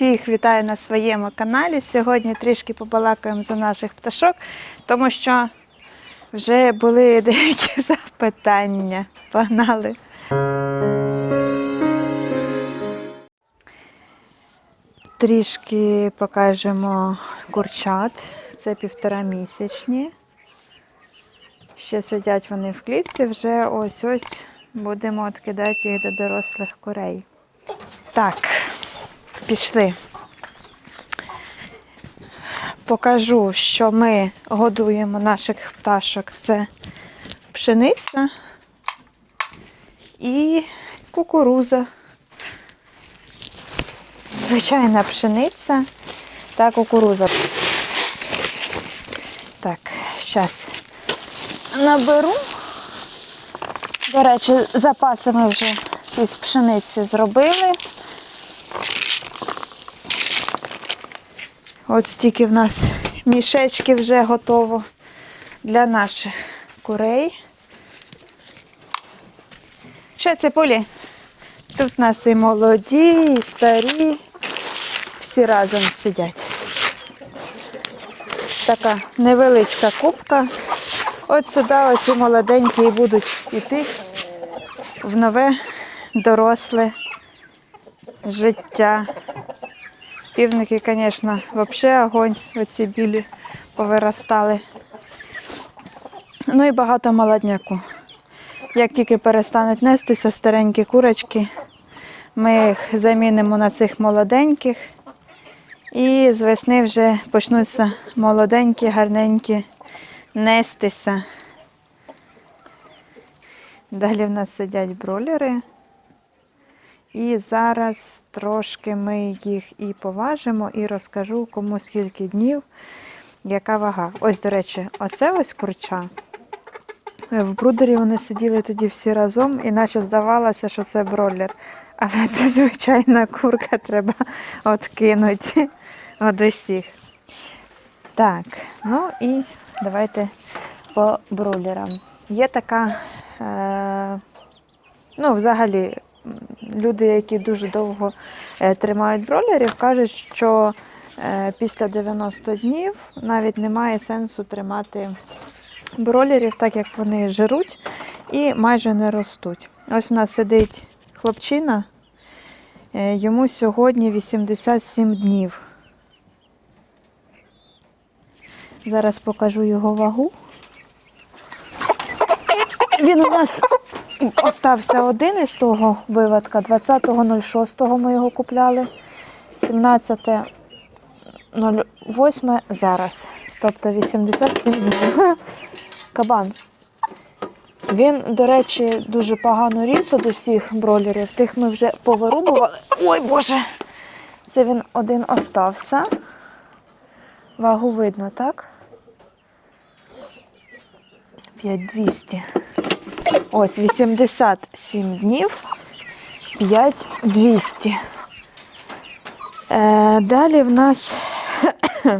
Всіх вітаю на своєму каналі. Сьогодні трішки побалакаємо за наших пташок, тому що вже були деякі запитання. Погнали. Трішки покажемо курчат. Це півтора місячні. Ще сидять вони в клітці, вже ось-ось будемо відкидати їх до дорослих курей. Так, пішли. Покажу, що ми годуємо наших пташок. Це пшениця і кукуруза. Звичайна пшениця та кукуруза. Так, зараз наберу. До речі, запаси ми вже із пшениці зробили. От стільки в нас мішечки вже готово для наших курей. Ще ципулі. Тут у нас і молоді, і старі. Всі разом сидять. Така невеличка кубка. От сюди оці молоденькі і будуть йти в нове доросле життя. Півники, звісно, взагалі огонь, оці білі повиростали. Ну і багато молодняку. Як тільки перестануть нестися старенькі курочки, ми їх замінимо на цих молоденьких. І з весни вже почнуться молоденькі, гарненькі нестися. Далі в нас сидять бролери. І зараз трошки ми їх і поважимо, і розкажу, кому скільки днів, яка вага. Ось, до речі, оце ось курча. В брудері вони сиділи тоді всі разом, і наче здавалося, що це бролер. Але це звичайна курка, треба откинути від усіх. Так, ну і давайте по бролерам. Є така, е, ну, взагалі, люди, які дуже довго е, тримають бролерів, кажуть, що е, після 90 днів навіть немає сенсу тримати бролерів, так як вони жируть і майже не ростуть. Ось у нас сидить хлопчина, е, йому сьогодні 87 днів. Зараз покажу його вагу. Він у нас остався один із того виводка. 20.06 ми його купляли. 17.08 зараз. Тобто 87 днів. Кабан. Він, до речі, дуже погано ріс від усіх бролерів. Тих ми вже повирубували. Ой Боже! Це він один остався. Вагу видно, так? 5200. Ось 87 днів. 5200. Е, далі в нас.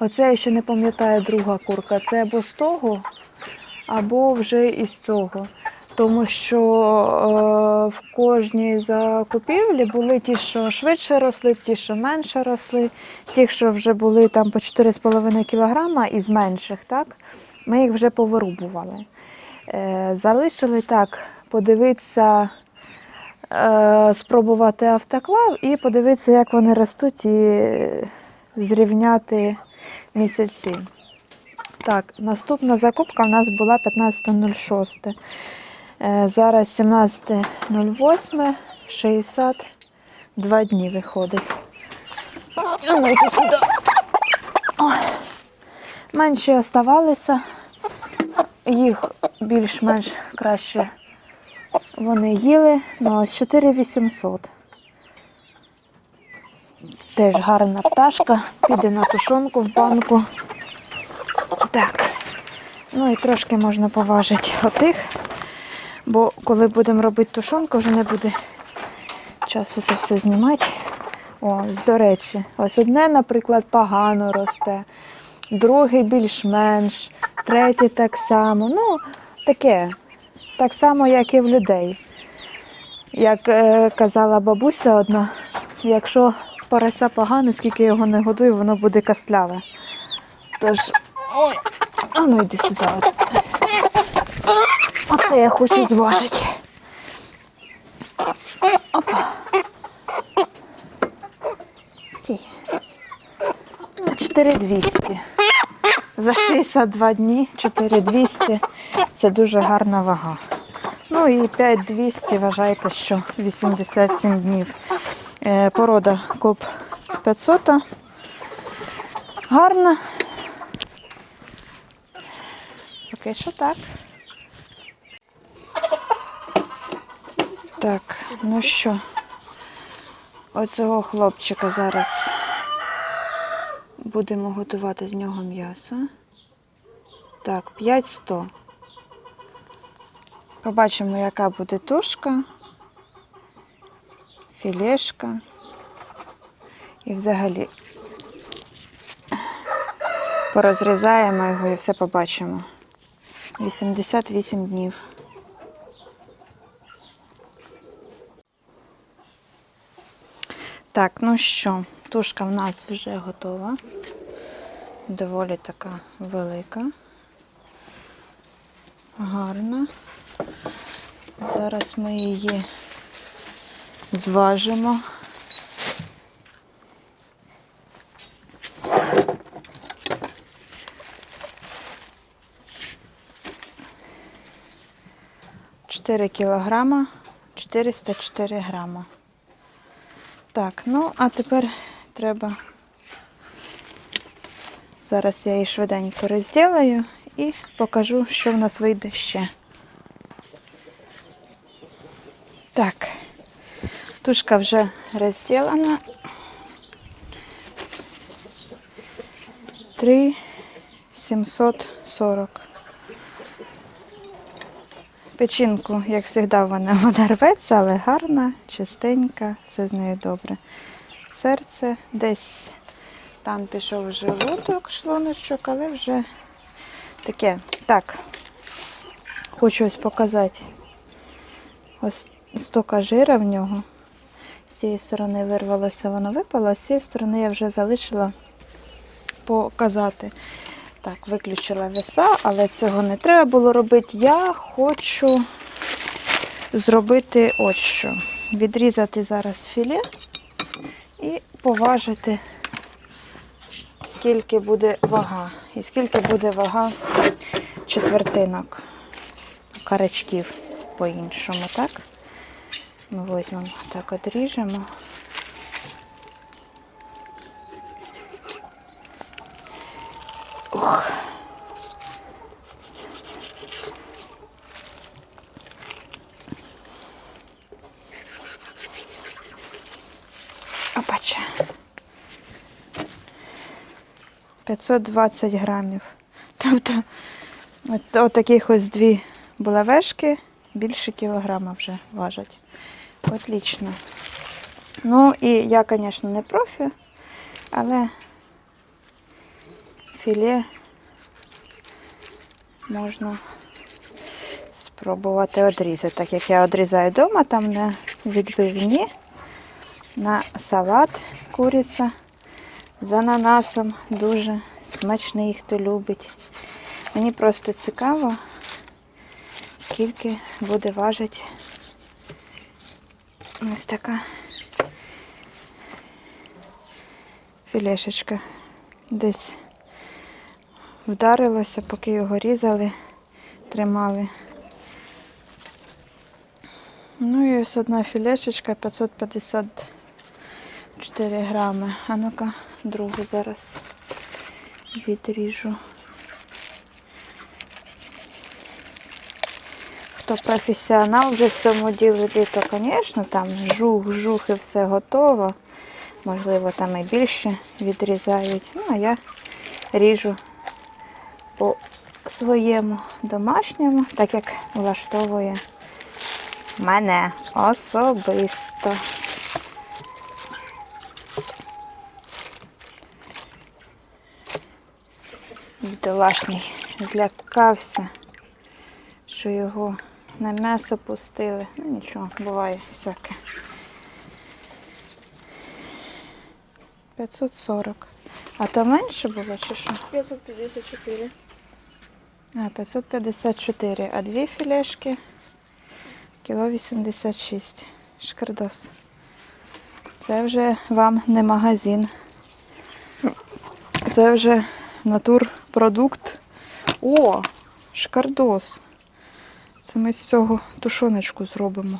Оце я ще не пам'ятаю друга курка. Це або з того, або вже із цього. Тому що е, в кожній закупівлі були ті, що швидше росли, ті, що менше росли, ті, що вже були там по 4,5 кг із менших, так? ми їх вже повирубували. Е, залишили так, подивитися, е, спробувати автоклав і подивитися, як вони ростуть, і зрівняти місяці. Так, наступна закупка у нас була 15.06. Е, Зараз 17.08, 62 дні виходить. А ну йди сюди. Менші оставалися, їх більш-менш краще вони їли. Ну, ось 4800. Теж гарна пташка, піде на тушонку в банку. Так. Ну і трошки можна поважити отих, бо коли будемо робити тушонку, вже не буде часу це все знімати. Ось, до речі, ось одне, наприклад, погано росте, другий більш-менш, третій так само. Ну, таке, так само, як і в людей. Як е, казала бабуся одна, якщо порося погане, скільки його не годую, воно буде костляве. Тож, ой, а ну йди сюди. Оце я хочу зважити. Опа. Стій. Ну, 4200. За 62 дні 4200 це дуже гарна вага. Ну і 5200 вважайте, що 87 днів. Е, Порода коп 500. Гарна. Поки що так. Так, ну що, оцього хлопчика зараз будемо готувати з нього м'ясо. Так, 500. Побачимо, яка буде тушка, філешка. І взагалі порозрізаємо його і все побачимо. 88 днів. Так, ну що, тушка в нас вже готова. Доволі така велика. Гарна. Зараз ми її зважимо. Чотири кілограма, 404 грама. Так, ну а тепер треба. Зараз я її швиденько розділаю і покажу, що в нас вийде ще. Так, тушка вже розділена. 3 740. Печінку, як завжди, вона, вона рветься, але гарна, чистенька, все з нею добре. Серце десь там пішов желудок, шлуночок, але вже таке. Так, хочу ось показати. Ось стока жира в нього. З цієї сторони вирвалося, воно випало, а з цієї сторони я вже залишила показати. Так, виключила веса, але цього не треба було робити. Я хочу зробити ось що. Відрізати зараз філе і поважити, скільки буде вага. І скільки буде вага четвертинок карачків по-іншому, так? Ми візьмемо, так, одріжемо. Ух. Опача. 520 грамів. Тобто от, от ось дві булавешки більше кілограма вже важать. Отлично. Ну і я, звісно, не профі, але філе можна спробувати одрізати. Так як я одрізаю вдома, там на відбивні, на салат куриця з ананасом. Дуже смачний, хто любить. Мені просто цікаво, скільки буде важити ось така філешечка. Десь вдарилося, поки його різали, тримали. Ну і ось одна філешечка 554 грами. А ну-ка, другу зараз відріжу. Хто професіонал вже в цьому ділі, то, звісно, там жух, жух і все готово. Можливо, там і більше відрізають. Ну, а я ріжу по своєму домашньому, так як влаштовує мене особисто. Бідолашний злякався, що його на м'ясо пустили. Ну нічого, буває всяке. 540. А то менше було чи що? 554. А, 554. А дві філешки кіло 86. Шкардос. Це вже вам не магазин. Це вже натурпродукт. О, шкардос. Це ми з цього тушоночку зробимо.